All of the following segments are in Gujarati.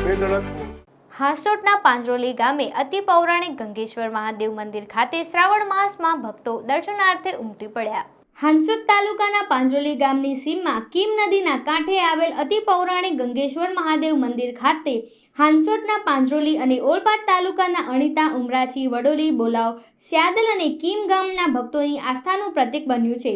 Vedalathpur. હાસોટના પાંજરોલી ગામે અતિ પૌરાણિક ગંગેશ્વર મહાદેવ મંદિર ખાતે શ્રાવણ માસમાં ભક્તો દર્શનાર્થે ઉમટી પડ્યા હાંસોદ તાલુકાના પાંજરોલી ગામની સીમમાં કીમ નદીના કાંઠે આવેલ અતિ પૌરાણિક ગંગેશ્વર મહાદેવ મંદિર ખાતે હાંસોટના પાંજરોલી અને ઓલપાડ તાલુકાના અણીતા ઉમરાચી વડોલી, બોલાવ, સ્યાદલ અને કીમ ગામના ભક્તોની આસ્થાનું પ્રતીક બન્યું છે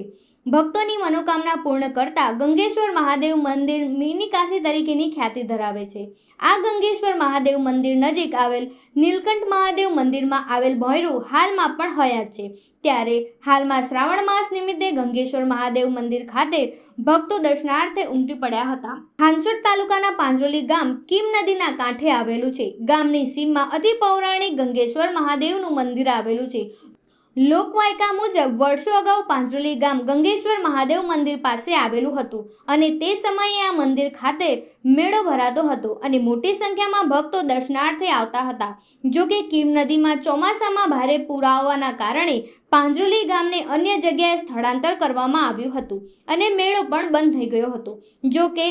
ભક્તોની મનોકામના પૂર્ણ કરતા ગંગેશ્વર મહાદેવ મંદિર મિની તરીકેની ખ્યાતિ ધરાવે છે. આ ગંગેશ્વર મહાદેવ મંદિર નજીક આવેલ નીલકંઠ મહાદેવ મંદિરમાં આવેલ ભોયરું હાલમાં પણ હયાત છે. ત્યારે હાલમાં શ્રાવણ માસ નિમિત્તે ગંગેશ્વર મહાદેવ મંદિર ખાતે ભક્તો દર્શનાર્થે ઉમટી પડ્યા હતા. હાંસોડ તાલુકાના પાંજરોલી ગામ કિમ નદીના કાંઠે આવેલું છે. ગામની સીમમાં અતિ પૌરાણિક ગંગેશ્વર મહાદેવનું મંદિર આવેલું છે. લોકવાયકા મુજબ વર્ષો અગાઉ પાંજરોલી ગામ ગંગેશ્વર મહાદેવ મંદિર પાસે આવેલું હતું અને તે સમયે આ મંદિર ખાતે મેળો ભરાતો હતો અને મોટી સંખ્યામાં ભક્તો દર્શનાર્થે આવતા હતા. જો કે કીમ નદીમાં ચોમાસામાં ભારે પૂર આવવાના કારણે પાંજરોલી ગામને અન્ય જગ્યાએ સ્થળાંતર કરવામાં આવ્યું હતું અને મેળો પણ બંધ થઈ ગયો હતો. જો કે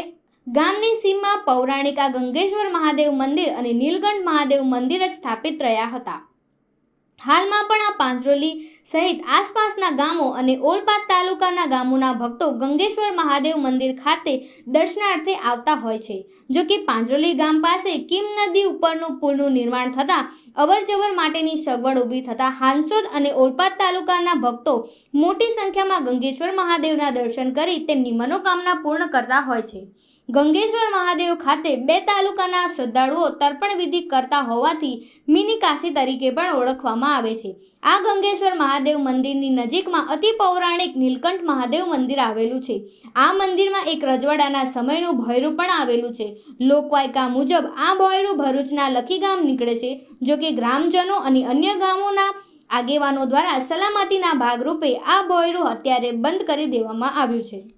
ગામની સીમમાં પૌરાણિક ગંગેશ્વર મહાદેવ મંદિર અને નીલકંઠ મહાદેવ મંદિર જ સ્થાપિત રહ્યા હતા. હાલમાં પણ આ પાંજરોલી સહિત આસપાસના ગામો અને ઓલપાડ તાલુકાના ગામોના ભક્તો ગંગેશ્વર મહાદેવ મંદિર ખાતે દર્શનાર્થે આવતા હોય છે. જો કે પાંજરોલી ગામ પાસે કિમ નદી ઉપરનું પુલનું નિર્માણ થતાં અવરજવર માટેની સગવડ ઊભી થતાં હાંસોદ અને ઓલપાડ તાલુકાના ભક્તો મોટી સંખ્યામાં ગંગેશ્વર મહાદેવના દર્શન કરી તેમની મનોકામના પૂર્ણ કરતા હોય છે. ગંગેશ્વર મહાદેવ ખાતે બે તાલુકાના શ્રદ્ધાળુઓ તર્પણ વિધિ કરતા હોવાથી મિની કાશી તરીકે પણ ઓળખવામાં આવે છે. આ ગંગેશ્વર મહાદેવ મંદિરની નજીકમાં અતિ પૌરાણિક નીલકંઠ મહાદેવ મંદિર આવેલું છે. આ મંદિરમાં એક રજવાડાના સમયનું ભોયરું પણ આવેલું છે. લોકવાયકા મુજબ આ ભોયરું ભરૂચના લખી ગામ નીકળે છે જો કે ગ્રામજનો અને અન્ય ગામોના આગેવાનો દ્વારા સલામતીના ભાગરૂપે આ ભોયરું અત્યારે બંધ કરી દેવામાં આવ્યું છે.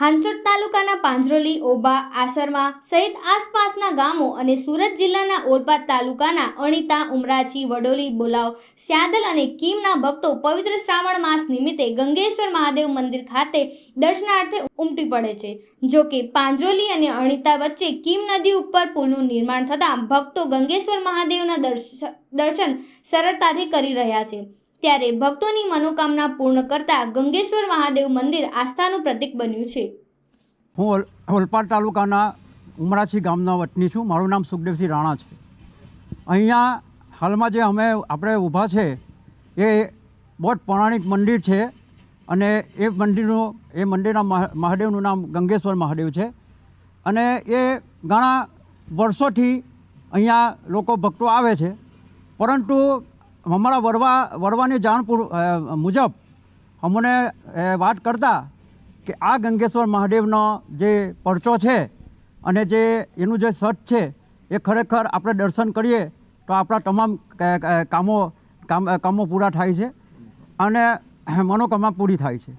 હાંસોડ તાલુકાના પાંજરોલી, ઓબા આસરમા સહિત આસપાસના ગામો અને સુરત જિલ્લાના ઓલપાડ તાલુકાના અણીતા ઉમરાચી વડોલી, બોલાવ, સ્યાદલ અને કીમના ભક્તો પવિત્ર શ્રાવણ માસ નિમિત્તે ગંગેશ્વર મહાદેવ મંદિર ખાતે દર્શનાર્થે ઉમટી પડે છે. જો કે પાંજરોલી અને અણીતા વચ્ચે કીમ નદી ઉપર પુલનું નિર્માણ થતાં ભક્તો ગંગેશ્વર મહાદેવના દર્શ- દર્શન સરળતાથી કરી રહ્યા છે. ત્યારે ભક્તોની મનોકામના પૂર્ણ કરતા ગંગેશ્વર મહાદેવ મંદિર આસ્થાનું પ્રતીક બન્યું છે. હું ઓલ- ઓલપાડ તાલુકાના ઉમરાછી ગામના વતની છું. મારું નામ સુખદેવસિંહ રાણા છે. અહીંયા હાલમાં જે અમે, આપણે ઊભા છે, એ બહુ જ પૌરાણિક મંદિર છે અને એ મંદિરનું, એ મંદિરના મહા- મહાદેવનું નામ ગંગેશ્વર મહાદેવ છે. અને એ ઘણા વર્ષોથી અહીંયા લોકો ભક્તો આવે છે. પરંતુ અમારા વરવા, વરવાની જાણ મુજબ અમને વાત કરતા કે આ ગંગેશ્વર મહાદેવનો જે પરચો છે અને જે એનું જે સટ છે, એ ખરેખર આપણે દર્શન કરીએ તો આપણા તમામ કામ, કામો પૂરા થાય છે અને મનોકામના પૂરી થાય છે.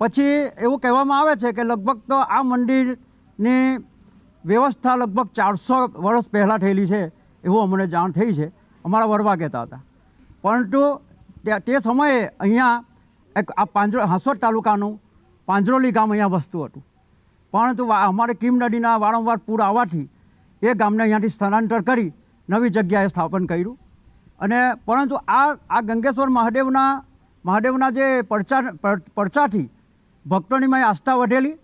પછી એવું કહેવામાં આવે છે કે લગભગ તો આ મંદિરની વ્યવસ્થા લગભગ ચારસો વર્ષ પહેલાં થયેલી છે એવું અમને જાણ થઈ છે. અમારા વરવા કહેતા હતા. પરંતુ તે સમયે અહીંયા એક આ પાંજરો હાંસોદ તાલુકાનું પાંજરોલી ગામ અહીંયા વસતું હતું. પરંતુ અમારે કિમ નદીના વારંવાર પૂર આવવાથી એ ગામને અહીંયાથી સ્થળાંતર કરી નવી જગ્યાએ સ્થાપન કર્યું. અને પરંતુ આ આ ગંગેશ્વર મહાદેવના મહાદેવના જે પડચા પડચાથી ભક્તોની મેં આસ્થા વધેલી.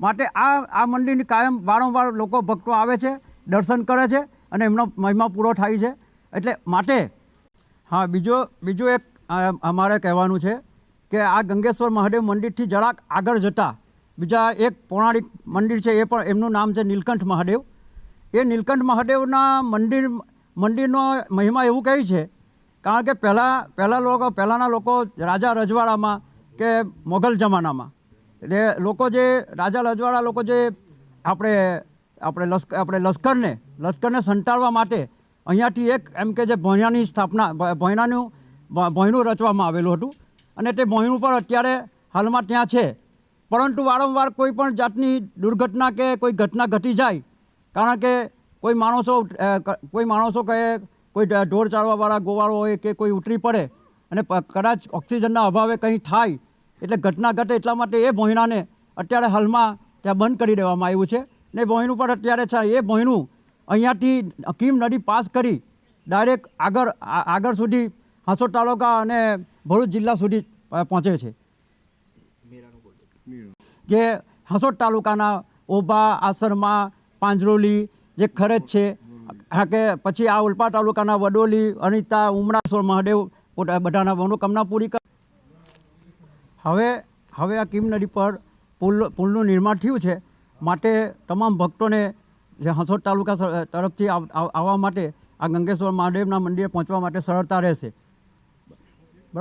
માટે આ આ મંદિરની કાયમ વારંવાર લોકો ભક્તો આવે છે, દર્શન કરે છે અને એમનો મહિમા પૂરો થાય છે. એટલે માટે હા, બીજો, બીજું એક અમારે કહેવાનું છે કે આ ગંગેશ્વર મહાદેવ મંદિરથી જરાક આગળ જતાં બીજા એક પૌરાણિક મંદિર છે, એ પણ એમનું નામ છે નીલકંઠ મહાદેવ. એ નીલકંઠ મહાદેવના મંદિર, મંદિરનો મહિમા એવું કહે છે, કારણ કે પહેલાં પહેલાં લોકો, પહેલાંના લોકો રાજા રજવાડામાં કે મોગલ જમાનામાં. એટલે લોકો જે, રાજા રજવાડા લોકો જે આપણે આપણે લશ્કર આપણે લશ્કરને લશ્કરને સંટાળવા માટે અહીંયાથી એક એમ કે જે ભોંયનાની સ્થાપના, ભ- ભોંયનાનું રચવામાં આવેલું હતું. અને તે ભોંયનું પણ અત્યારે હાલમાં ત્યાં છે. પરંતુ વારંવાર કોઈ પણ જાતની દુર્ઘટના કે કોઈ ઘટના ઘટી જાય, કારણ કે કોઈ માણસો કોઈ માણસો કહે, કોઈ ઢોર ચાળવાવાળા ગોવાળો હોય કે કોઈ ઉતરી પડે અને કદાચ ઓક્સિજનના અભાવે કંઈ થાય, એટલે ઘટના ઘટે એટલા માટે એ ભોંયનાને અત્યારે હાલમાં ત્યાં બંધ કરી દેવામાં આવ્યું છે. ને ભોયનું પણ અત્યારે છે, એ ભોયનું અહીંયાથી કીમ નદી પાસ કરી ડાયરેક્ટ આગળ આગળ સુધી હાંસોદ તાલુકા અને ભરૂચ જિલ્લા સુધી પહોંચે છે. કે હાંસોદ તાલુકાના ઓભા, આસરમા, પાંજરોલી જે ખરજ છે, હા કે પછી આ ઉલ્પા તાલુકાના વડોલી, અનિતા ઉમરાસોર મહાદેવ બધાના મનોકામના પૂરી કર હવે હવે આ કીમ નદી પર પુલ, પુલનું નિર્માણ થયું છે. માટે તમામ ભક્તોને જે હંસોદ તાલુકા તરફથી આવ- આવ- આવવા માટે આ ગંગેશ્વર મહાદેવના મંદિરે પહોંચવા માટે સરળતા રહેશે.